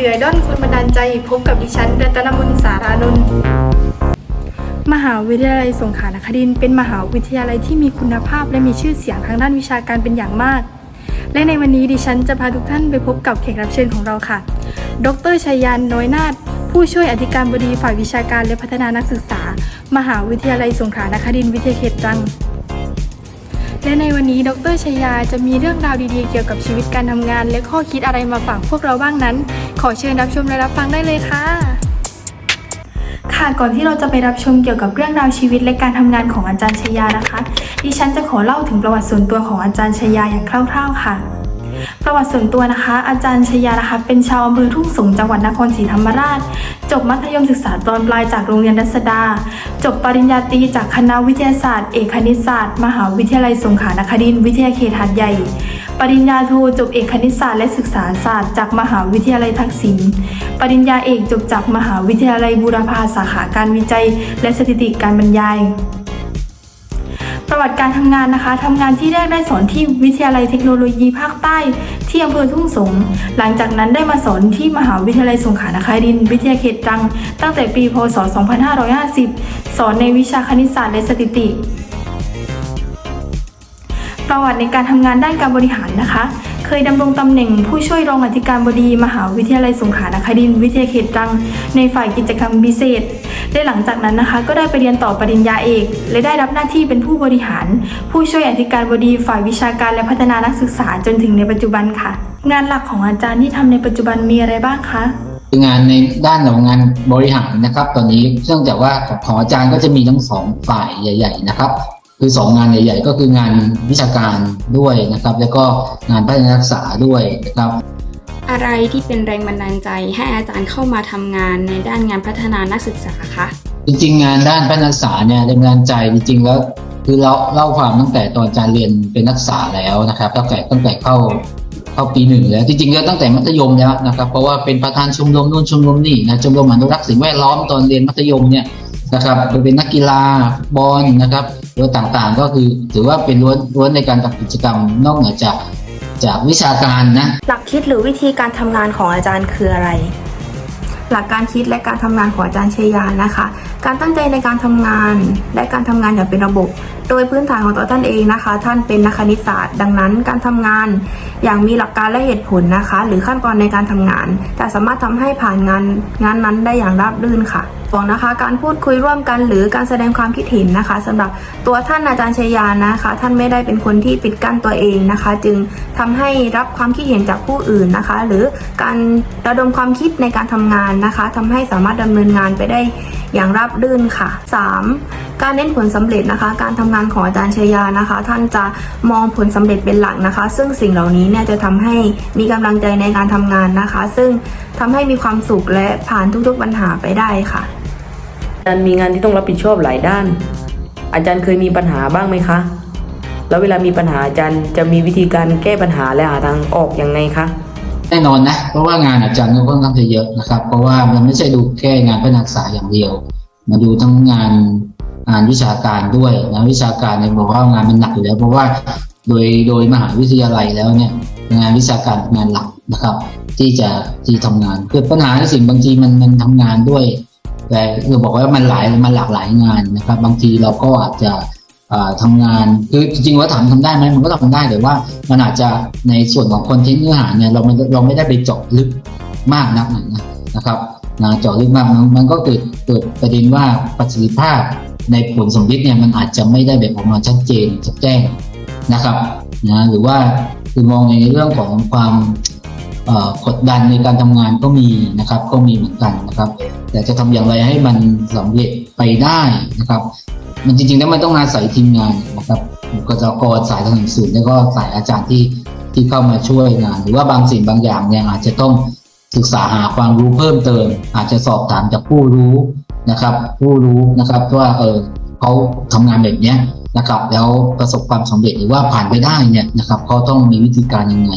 เดือด้อนคุณบันดาลใจพบกับดิฉันรัตนมนสารานนท์มหาวิทยาลัยสงขลานครินเป็นมหาวิทยาลัยที่มีคุณภาพและมีชื่อเสียงทางด้านวิชาการเป็นอย่างมาก และในวันนี้ดิฉันจะพาทุกท่านไปพบกับแขกรับเชิญของเราค่ะ ดรชัยยานน้อยนาถผู้ช่วยอธิการบดีฝ่ายวิชาการและพัฒนานักศึกษา มหาวิทยาลัยสงขลานครินวิทยาเขตตรังและในวันนี้ดรชยาจะมีเรื่องราวดีๆ เกี่ยวกับชีวิตการทำงาน และข้อคิดอะไรมาฝากพวกเราบ้างนั้น ขอเชิญรับชมและรับฟังได้เลยค่ะ ค่ะก่อนที่เราจะไปรับชมเกี่ยวกับเรื่องราวชีวิตและการทำงานของอาจารย์ชยานะคะ ดิฉันจะขอเล่าถึงประวัติส่วนตัวของอาจารย์ชยาอย่างคร่าว ๆ ค่ะ ประวัติส่วนตัวนะคะ อาจารย์ชยานะคะ เป็นชาวอำเภอทุ่งสงจังหวัดนครศรีธรรมราช จบมัธยมศึกษาตอนปลายจากโรงเรียนรัศดา จบปริญญาตรีจากคณะวิทยาศาสตร์เอกคณิตศาสตร์ มหาวิทยาลัยสงขลานครินทร์วิทยาเขตหาดใหญ่ ปริญญาโทจบเอกคณิตศาสตร์และศึกษาศาสตร์จากมหาวิทยาลัยทักษิณ ปริญญาเอกจบจากมหาวิทยาลัยบูรพาสาขาการวิจัย และสถิติการบรรยาย ประวัติการทำงานนะคะทำงานที่แรกได้สอนที่วิทยาลัยเทคโนโลยีภาคใต้ ที่อำเภอทุ่งสง หลังจากนั้นได้มาสอนที่มหาวิทยาลัยสงขลานครินทร์วิทยาเขตตรัง ตั้งแต่ปีพศ 2550 สอนในวิชาคณิตศาสตร์และสถิติ ประวัติในการทำงานด้านการบริหารนะคะเคยดำรงตำแหน่งผู้ช่วยรองอธิการบดี มหาวิทยาลัยสงขลานครินทร์วิทยาเขตตรัง ในฝ่ายกิจกรรมพิเศษ และหลังจากนั้นนะคะ ก็ได้ไปเรียนต่อปริญญาเอก และได้รับหน้าที่เป็นผู้บริหาร ผู้ช่วยอธิการบดีฝ่ายวิชาการและพัฒนานักศึกษาจนถึงในปัจจุบันค่ะ งานหลักของอาจารย์ที่ทำในปัจจุบันมีอะไรบ้างคะงานในด้านของงานบริหารนะครับ ตอนนี้เนื่องจากว่าของอาจารย์ก็จะมีทั้งสองฝ่ายใหญ่ ๆ นะครับ คือสองงานใหญ่ ๆ ก็คืองานวิชาการด้วยนะครับ แล้วก็งานพัฒนานักศึกษาด้วยนะครับ อะไรที่เป็นแรงบันดาลใจให้อาจารย์เข้ามาทำงานในด้านงานพัฒนานักศึกษาคะจริงๆ งานด้านพัฒนาศึกษาเนี่ยแรงบันดาลใจจริงๆแล้วคือเราเล่าความตั้งแต่ตอนอาจารย์เรียนเป็นนักศึกษาแล้วนะครับตั้งแต่ตั้งแต่เข้าเข้าปีหนึ่งแล้วจริงๆก็ตั้งแต่มัธยมแล้วนะครับเพราะว่าเป็นประธานชมรมนู่นชมรมนี่นะชมรมอนุรักษ์สิ่งแวดล้อมตอนเรียนมัธยมเนี่ยนะครับโดยเป็นนักกีฬาบอลนะครับหรือต่างๆ ก็คือถือว่าเป็นล้วนล้วนในการทำกิจกรรมนอกเหนือจาก จากวิชาการนะ หลักคิดหรือวิธีการทำงานของอาจารย์คืออะไร หลักการคิดและการทำงานของอาจารย์ชยานะคะการตั้งใจในการทำงาน และการทำงานอย่างเป็นระบบ โดยพื้นฐานของตัวท่านเองนะคะ ท่านเป็นนักคณิตศาสตร์ ดังนั้นการทำงาน อย่างมีหลักการและเหตุผลนะคะ หรือขั้นตอนในการทำงานจะสามารถทำให้ผ่านงานงานนั้นได้อย่างราบรื่นค่ะสองนะคะการพูดคุยร่วมกันหรือการแสดงความคิดเห็นนะคะสำหรับตัวท่านอาจารย์ชยานะคะ ท่านไม่ได้เป็นคนที่ปิดกั้นตัวเองนะคะ จึงทำให้รับความคิดเห็นจากผู้อื่นนะคะ หรือการระดมความคิดในการทำงานนะคะทำให้สามารถดำเนินงานไปได้อย่างราบรื่นค่ะ 3. การเน้นผลสำเร็จนะคะ การทำงานของอาจารย์ชยานะคะ ท่านจะมองผลสำเร็จเป็นหลักนะคะ ซึ่งสิ่งเหล่านี้เนี่ยจะทำให้มีกำลังใจในการทำงานนะคะ ซึ่งทำให้มีความสุขและผ่านทุกๆปัญหาไปได้ค่ะ อาจารย์มีงานที่ต้องรับผิดชอบหลายด้าน อาจารย์เคยมีปัญหาบ้างไหมคะ แล้วเวลามีปัญหาอาจารย์จะมีวิธีการแก้ปัญหาและหาทางออกอยังไงคะ แน่นอนนะ เพราะว่างานอาจารย์ก็ค่อนข้างจะเยอะนะครับ เพราะว่ามันไม่ใช่ดูแค่งานพัฒนาศึกษาอย่างเดียวมาดูทั้งงานงานวิชาการด้วยนะวิชาการเนี่ยบอกว่างานมันหนักอยู่แล้ว เพราะว่าโดยโดยมหาวิทยาลัยแล้วเนี่ยงานวิชาการเป็นงานหลักนะครับ ที่จะที่ทำงานคือปัญหาในสิ่งบางทีมันมันทำงานด้วย แต่คือบอกว่ามันหลายมันหลากหลายงานนะครับ บางทีเราก็อาจจะ อ่าทำงานคือจริงๆว่าถามทำได้ไหมมันก็ทำได้แต่ว่า มันอาจจะในส่วนของคอนเทนต์เนื้อหาเนี่ยเราไม่เราไม่ได้ไปเจาะลึกมากนักนะนะครับนะเจาะลึกมากมันก็เกิดเกิดประเด็นว่าประสิทธิภาพในผลสมฤทธิ์เนี่ยมันอาจจะไม่ได้แบบออกมาชัดเจนชัดแจ้งนะครับนะหรือว่าคือมองในเรื่องของความกดดันในการทำงานก็มีนะครับก็มีเหมือนกันนะครับ แต่จะทำอย่างไรให้มันสำเร็จไปได้นะครับ มันจริงๆแล้วมันต้องอาศัยทีมงานนะครับบุคลากรสายทางสูตรแล้วก็สายอาจารย์ที่ที่เข้ามาช่วยงาน หรือว่าบางสิ่งบางอย่างเนี่ยอาจจะต้องศึกษาหาความรู้เพิ่มเติม อาจจะสอบถามจากผู้รู้นะครับ ผู้รู้นะครับว่าเออเขาทำงานแบบเนี้ยนะครับแล้วประสบความสำเร็จหรือว่าผ่านไปได้เนี่ยนะครับเขาต้องมีวิธีการยังไง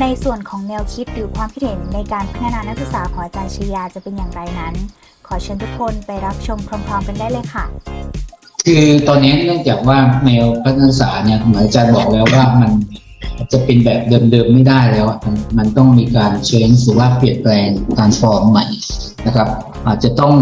ในส่วนของแนวคิดหรือความคิดเห็นในการพัฒนานักศึกษาของอาจารย์ชยาจะเป็นอย่างไรนั้น ขอเชิญทุกคนไปรับชมพร้อมๆกันได้เลยค่ะ คือตอนนี้เนื่องจากว่าแนวพัฒนาศึกษาเนี่ยเหมือนอาจารย์บอกแล้วว่ามันจะเป็นแบบเดิมๆไม่ได้แล้วมันมันต้องมีการเชนหรือว่าเปลี่ยนแปลงการฟอร์มใหม่นะครับ อาจจะต้อง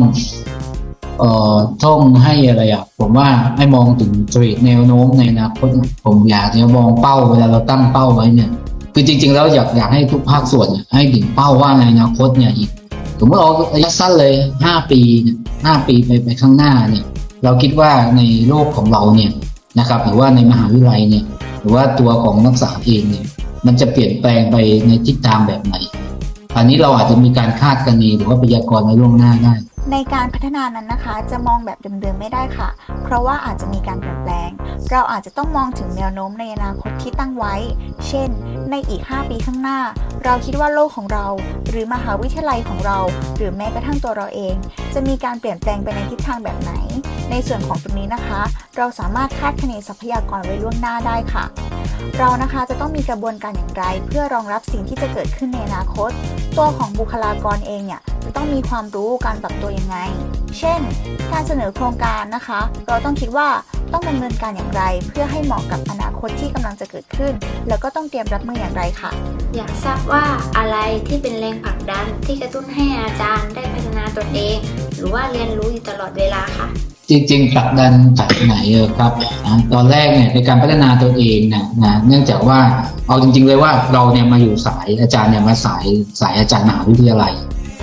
เอ่อต้องให้อะไรอะผมว่าให้มองถึงจริตแนวโน้มในอนาคตผมอยากจะมองเป้าเวลาเราตั้งเป้าไว้เนี่ย คือจริงๆแล้วอยากอยากให้ทุกภาคส่วนให้ถึงเป้าว่าในอนาคตเนี่ยอีก สมมติเราระยะสั้นเลยห้าปีห้าปีไปไปข้างหน้าเนี่ย เราคิดว่าในโลกของเราเนี่ยนะครับ หรือว่าในมหาวิทยาลัยเนี่ย หรือว่าตัวของนักศึกษาเองเนี่ย มันจะเปลี่ยนแปลงไปในทิศทางแบบไหน อันนี้เราอาจจะมีการคาดคะเนหรือว่าพยากรณ์ไว้ล่วงหน้าได้ ในการพัฒนานั้นนะคะ จะมองแบบเดิมๆไม่ได้ค่ะ เพราะว่าอาจจะมีการเปลี่ยนแปลง เราอาจจะต้องมองถึงแนวโน้มในอนาคตที่ตั้งไว้ เช่น ในอีก 5 ปีข้างหน้า เราคิดว่าโลกของเรา หรือมหาวิทยาลัยของเรา หรือแม้กระทั่งตัวเราเอง จะมีการเปลี่ยนแปลงไปในทิศทางแบบไหน ในส่วนของตรงนี้นะคะ เราสามารถคาดคะเนทรัพยากรไว้ล่วงหน้าได้ค่ะเรานะคะจะต้องมีกระบวนการอย่างไร เพื่อรองรับสิ่งที่จะเกิดขึ้นในอนาคต ตัวของบุคลากรเองเนี่ยจะต้องมีความรู้การปรับตัวยังไง เช่น การเสนอโครงการนะคะ เราต้องคิดว่าต้องดำเนินการอย่างไร เพื่อให้เหมาะกับอนาคตที่กำลังจะเกิดขึ้น แล้วก็ต้องเตรียมรับมืออย่างไรค่ะ อยากทราบว่าอะไรที่เป็นแรงผลักดันที่กระตุ้นให้อาจารย์ได้พัฒนาตนเอง หรือว่าเรียนรู้อยู่ตลอดเวลาค่ะ จริงๆผลักดันจากไหนเออครับตอนแรกเนี่ยในการพัฒนาตัวเองเนะนะเนื่องจากว่าเอาจริง ๆ เลยว่าเราเนี่ยมาอยู่สายอาจารย์เนี่ยมาสายสายอาจารย์มหาวิทยาลัย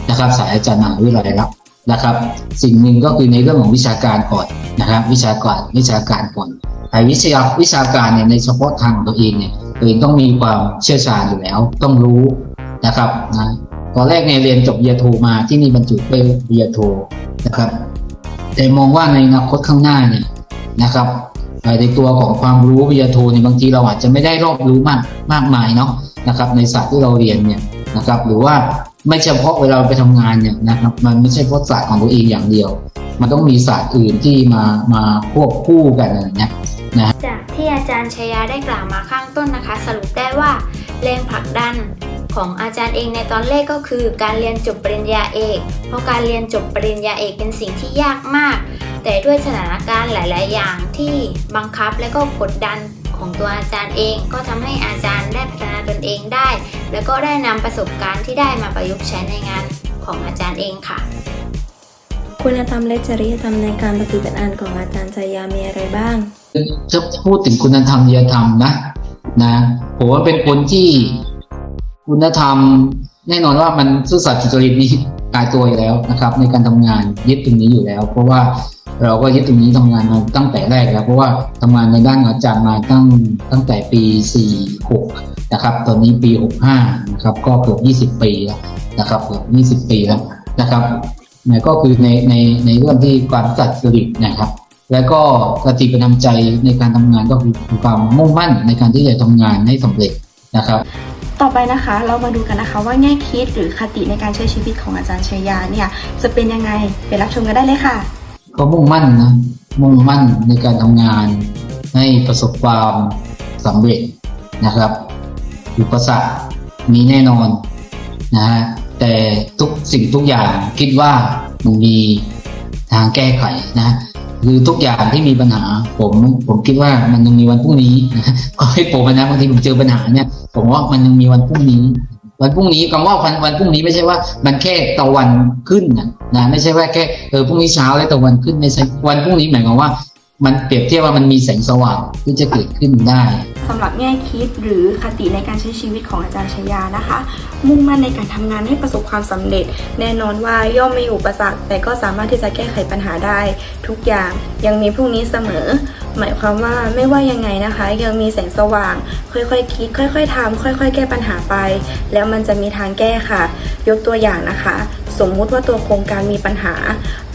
นะครับ สายอาจารย์มหาวิทยาลัยแล้วนะครับ สิ่งหนึ่งก็คือในเรื่องของวิชาการก่อนนะครับ วิชาการวิชาการก่อนไอ้วิชาวิชาการเนี่ยในเฉพาะทางของตัวเองเนี่ยตัวเองต้องมีความเชี่ยวชาญอยู่แล้วต้องรู้นะครับนะตอนแรกเนี่ยเรียนจบปริญญาโทมาที่นี่บรรจุไปปริญญาโทนะครับ แต่มองว่าในอนาคตข้างหน้าเนี่ยนะครับในตัวของความรู้วิทยาโทเนี่ยบางทีเราอาจจะไม่ได้รอบรู้มากมากมายเนาะนะครับ ในศาสตร์ที่เราเรียนเนี่ยนะครับ หรือว่าไม่เฉพาะเวลาไปทำงานเนี่ยนะครับ มันไม่ใช่เพราะศาสตร์ของตัวเองอย่างเดียว มันต้องมีศาสตร์อื่นที่มามาควบคู่กันนะนะจากที่อาจารย์ชยาได้กล่าวมาข้างต้นนะคะ สรุปได้ว่าแรงผลักดัน ของอาจารย์เองในตอนแรกก็คือ การเรียนจบปริญญาเอก เพราะการเรียนจบปริญญาเอกเป็นสิ่งที่ยากมาก แต่ด้วยสถานการณ์หลาย ๆ อย่างที่บังคับและก็กดดันของตัวอาจารย์เองก็ทำให้อาจารย์ได้พัฒนาตนเองได้ แล้วก็ได้นำประสบการณ์ที่ได้มาประยุกต์ใช้ในงานของอาจารย์เองค่ะ คุณธรรมและจริยธรรมในการปฏิบัติงานของอาจารย์ชายามีอะไรบ้าง จะพูดถึงคุณธรรมจริยธรรมนะนะผมว่าเป็นคนที่ คุณธรรม แน่นอนว่ามันซื่อสัตย์สุจริตนี่กายตัวอยู่แล้วนะครับ ในการทำงานยึดตรงนี้อยู่แล้ว เพราะว่าเราก็ยึดตรงนี้ทำงานมาตั้งแต่แรกแล้ว เพราะว่าทำงานในด้านอาจารย์มาตั้งตั้งแต่ปี 46 นะครับ ตอนนี้ปี 65 นะครับก็เกือบ 20 ปีแล้วนะครับเกือบ20 ปีแล้วนะครับนี่ก็คือในในในเรื่องที่ความสัตย์สุจริตนะครับ แล้วก็สติประจำใจในการทำงานก็คือความมุ่งมั่นในการที่จะทำงานให้สำเร็จ นะครับ ต่อไปนะคะเรามาดูกันนะคะว่าแง่คิดหรือคติในการใช้ชีวิตของอาจารย์ชัยยาเนี่ยจะเป็นยังไงไปรับชมกันได้เลยค่ะ ก็มุ่งมั่นนะมุ่งมั่นในการทำงาน ให้ประสบความสำเร็จนะครับ อุปสรรคมีแน่นอนนะฮะแต่ทุกสิ่งทุกอย่างคิดว่ามันมีทางแก้ไขนะ คือทุกอย่างที่มีปัญหา ผมผมคิดว่ามันยังมีวันพรุ่งนี้ก็ให้ผมนะบางทีผมเจอปัญหาเนี่ย ผมว่ามันยังมีวันพรุ่งนี้ วันพรุ่งนี้คำว่าวันวันพรุ่งนี้ไม่ใช่ว่า มันแค่ตะวันขึ้นนะนะไม่ใช่ว่าแค่เออพรุ่งนี้เช้าแล้วตะวันขึ้นไม่ใช่วันพรุ่งนี้หมายความว่า มันเปรียบเทียบว่ามันมีแสงสว่างที่จะเกิดขึ้นได้ สำหรับแง่คิดหรือคติในการใช้ชีวิตของอาจารย์ชยานะคะ มุ่งมั่นในการทำงานให้ประสบความสำเร็จ แน่นอนว่าย่อมไม่อุปสรรคแต่ก็สามารถที่จะแก้ไขปัญหาได้ ทุกอย่างยังมีพรุ่งนี้เสมอ หมายความว่าไม่ว่ายังไงนะคะ ยังมีแสงสว่าง ค่อยๆคิด ค่อย ๆทำค่อย ๆ แก้ปัญหาไป แล้วมันจะมีทางแก้ค่ะ ยกตัวอย่างนะคะ สมมุติว่าตัวโครงการมีปัญหา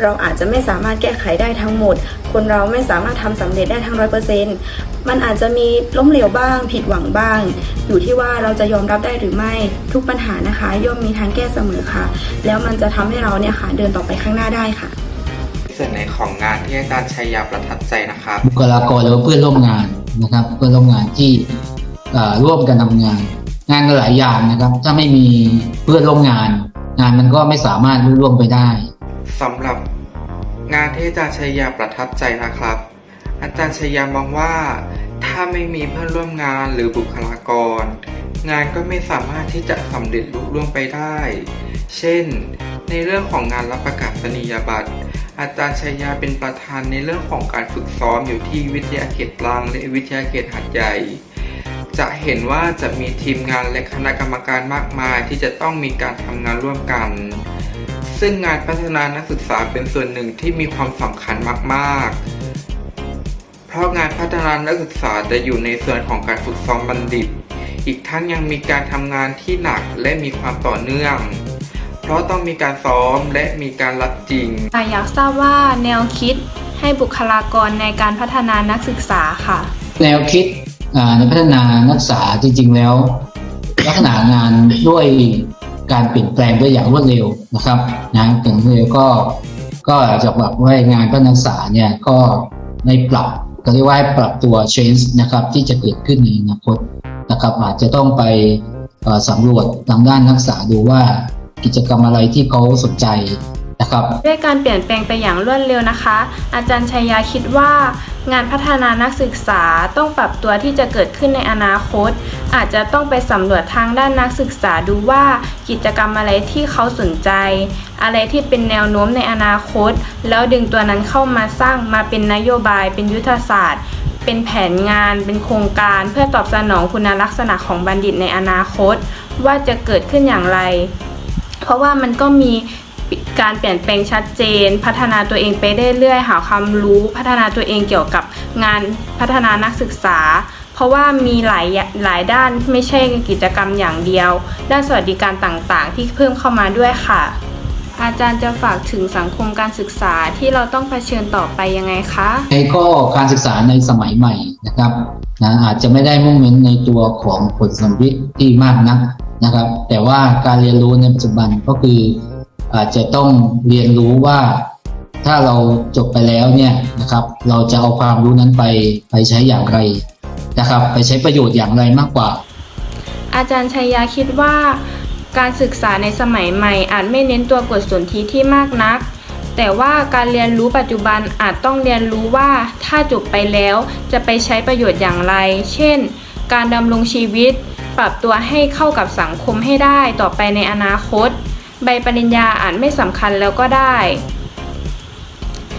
เราอาจจะไม่สามารถแก้ไขได้ทั้งหมด คนเราไม่สามารถทำสำเร็จได้ทั้งร้อยเปอร์เซ็นต์มันอาจจะมีล้มเหลวบ้าง ผิดหวังบ้าง อยู่ที่ว่าเราจะยอมรับได้หรือไม่ทุกปัญหานะคะ ย่อมมีทางแก้เสมอค่ะ แล้วมันจะทำให้เราเนี่ยค่ะ เดินต่อไปข้างหน้าได้ค่ะ ส่วนไหนของงานที่อาจารย์ชัยยาประทับใจนะครับบุคลากรหรือว่าเพื่อนร่วมงานนะครับเพื่อนร่วมงานที่เอ่อร่วมกันทำงาน งานก็หลายอย่างนะครับ ถ้าไม่มีเพื่อนร่วมงาน งานมันก็ไม่สามารถรุ่ร่วงไปได้สำหรับงานที่อาจารย์ชัยยาประทับใจนะครับ อาจารย์ชยามองว่า ถ้าไม่มีเพื่อนร่วมงานหรือบุคลากร งานก็ไม่สามารถที่จะสำเร็จลุล่วงไปได้ เช่น ในเรื่องของงานรับประกาศนียบัตร อาจารย์ชัยยาเป็นประธานในเรื่องของการฝึกซ้อมอยู่ที่วิทยาเขตตรังและวิทยาเขตหัดใหญ่ จะเห็นว่าจะมีทีมงานและคณะกรรมการมากมาย ที่จะต้องมีการทำงานร่วมกัน ซึ่งงานพัฒนานักศึกษาเป็นส่วนหนึ่งที่มีความสำคัญมากๆ เพราะงานพัฒนานักศึกษาจะอยู่ในส่วนของการฝึกซ้อมบัณฑิต อีกทั้งยังมีการทำงานที่หนักและมีความต่อเนื่อง เพราะต้องมีการซ้อมและมีการรับจริงอยากทราบว่าแนวคิดให้บุคลากรในการพัฒนานักศึกษาค่ะ แนวคิดอ่าในพัฒนานักศึกษาจริง ๆ แล้ว ลักษณะงานด้วยการเปลี่ยนแปลงด้วยอย่างรวดเร็วนะครับนะถึงเร็วก็ก็จะบอกว่างานพัฒนานักศึกษาเนี่ยก็ในปรับก็เรียกว่าให้ปรับตัว change นะครับที่จะเกิดขึ้นในอนาคตนะครับอาจจะต้องไปเอ่อสำรวจทางด้านนักศึกษาดูว่า กิจกรรมอะไรที่เขาสนใจนะครับด้วยการเปลี่ยนแปลงไปอย่างรวดเร็วนะคะ อาจารย์ชัยยาคิดว่า งานพัฒนานักศึกษาต้องปรับตัวที่จะเกิดขึ้นในอนาคต อาจจะต้องไปสำรวจทางด้านนักศึกษาดูว่ากิจกรรมอะไรที่เขาสนใจ อะไรที่เป็นแนวโน้มในอนาคต แล้วดึงตัวนั้นเข้ามาสร้างมาเป็นนโยบาย เป็นยุทธศาสตร์ เป็นแผนงาน เป็นโครงการ เพื่อตอบสนองคุณลักษณะของบัณฑิตในอนาคต ว่าจะเกิดขึ้นอย่างไร เพราะว่ามันก็มีการเปลี่ยนแปลงชัดเจน พัฒนาตัวเองไปเรื่อยๆหาความรู้พัฒนาตัวเองเกี่ยวกับงานพัฒนานักศึกษา เพราะว่ามีหลายหลายด้านไม่ใช่กิจกรรมอย่างเดียว ด้านสวัสดิการต่างๆ ที่เพิ่มเข้ามาด้วยค่ะ อาจารย์จะฝากถึงสังคมการศึกษาที่เราต้องเผชิญต่อไปยังไงคะในก็การศึกษาในสมัยใหม่นะครับนะอาจจะไม่ได้มุ่งเน้นในตัวของผลสัมฤทธิ์ที่มากนัก นะครับ แต่ว่าการเรียนรู้ในปัจจุบันก็คืออาจจะต้องเรียนรู้ว่าถ้าเราจบไปแล้วเนี่ยนะครับ เราจะเอาความรู้นั้นไปไปใช้อย่างไรนะครับ ไปใช้ประโยชน์อย่างไรมากกว่า อาจารย์ชัยยาคิดว่า การศึกษาในสมัยใหม่ อาจไม่เน้นตัวบทสนธิที่มากนัก แต่ว่าการเรียนรู้ปัจจุบันอาจต้องเรียนรู้ว่าถ้าจบไปแล้วจะไปใช้ประโยชน์อย่างไร เช่น การดำรงชีวิต ปรับตัวให้เข้ากับสังคมให้ได้ต่อไปในอนาคต ใบปริญญาอาจไม่สำคัญแล้วก็ได้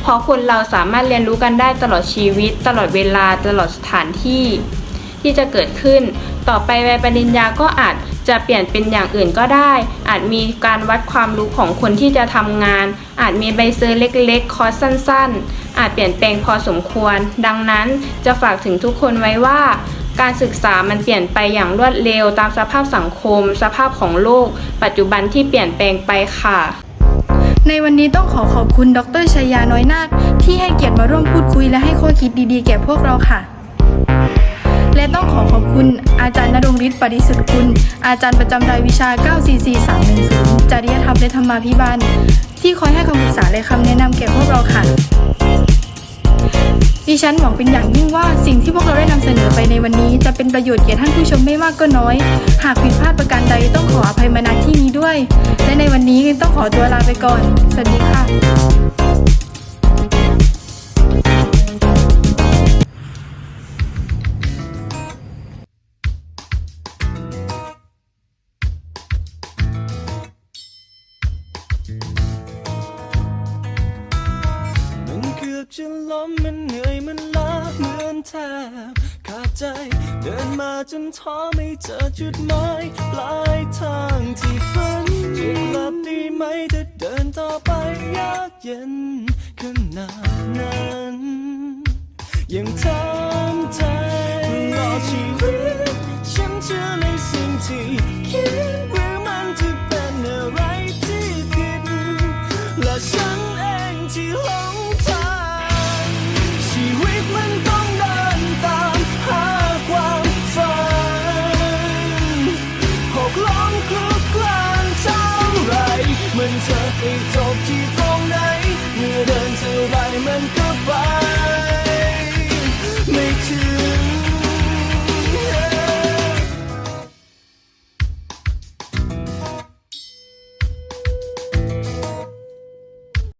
เพราะคนเราสามารถเรียนรู้กันได้ตลอดชีวิต ตลอดเวลาตลอดสถานที่ ที่จะเกิดขึ้น ต่อไปใบปริญญาก็อาจจะเปลี่ยนเป็นอย่างอื่นก็ได้ อาจมีการวัดความรู้ของคนที่จะทำงาน อาจมีใบเซอร์เล็กๆ คอร์สสั้น ๆ อาจเปลี่ยนแปลงพอสมควร ดังนั้นจะฝากถึงทุกคนไว้ว่า การศึกษามันเปลี่ยนไปอย่างรวดเร็วตามสภาพสังคม สภาพของโลก ปัจจุบันที่เปลี่ยนแปลงไปค่ะ ในวันนี้ต้องขอขอบคุณดรชยาน้อยนาคที่ให้เกียรติมาร่วมพูดคุยและให้ข้อคิดดีๆ แก่พวกเราค่ะและต้องขอขอบคุณอาจารย์นรงฤทธิ์ปริสุทธิ์คุณ อาจารย์ประจำรายวิชา 944310 จริยธรรมและธรรมาภิบาล ที่คอยให้คำปรึกษาและคำแนะนำแก่พวกเราค่ะ ดิฉันหวังเป็นอย่างยิ่งว่าสิ่งที่พวกเราได้นำ วันนี้จะเป็นประโยชน์แก่ท่านผู้ชมไม่มากก็น้อย หากผิดพลาดประการใดต้องขออภัยมาณที่นี้ด้วย และในวันนี้ต้องขอตัวลาไปก่อน สวัสดีค่ะจะล้มมันเหนื่อยมันล้าเหมือนแทบ ใจ เดินมาจนท้อไม่เจอจุดหมายปลายทางที่ฝันจะกลับดีไหมถ้าเดินต่อไปยากเย็นขนาดนั้นยังทำใจรอชีวิตฉันเชื่อในสิ่งที่คิด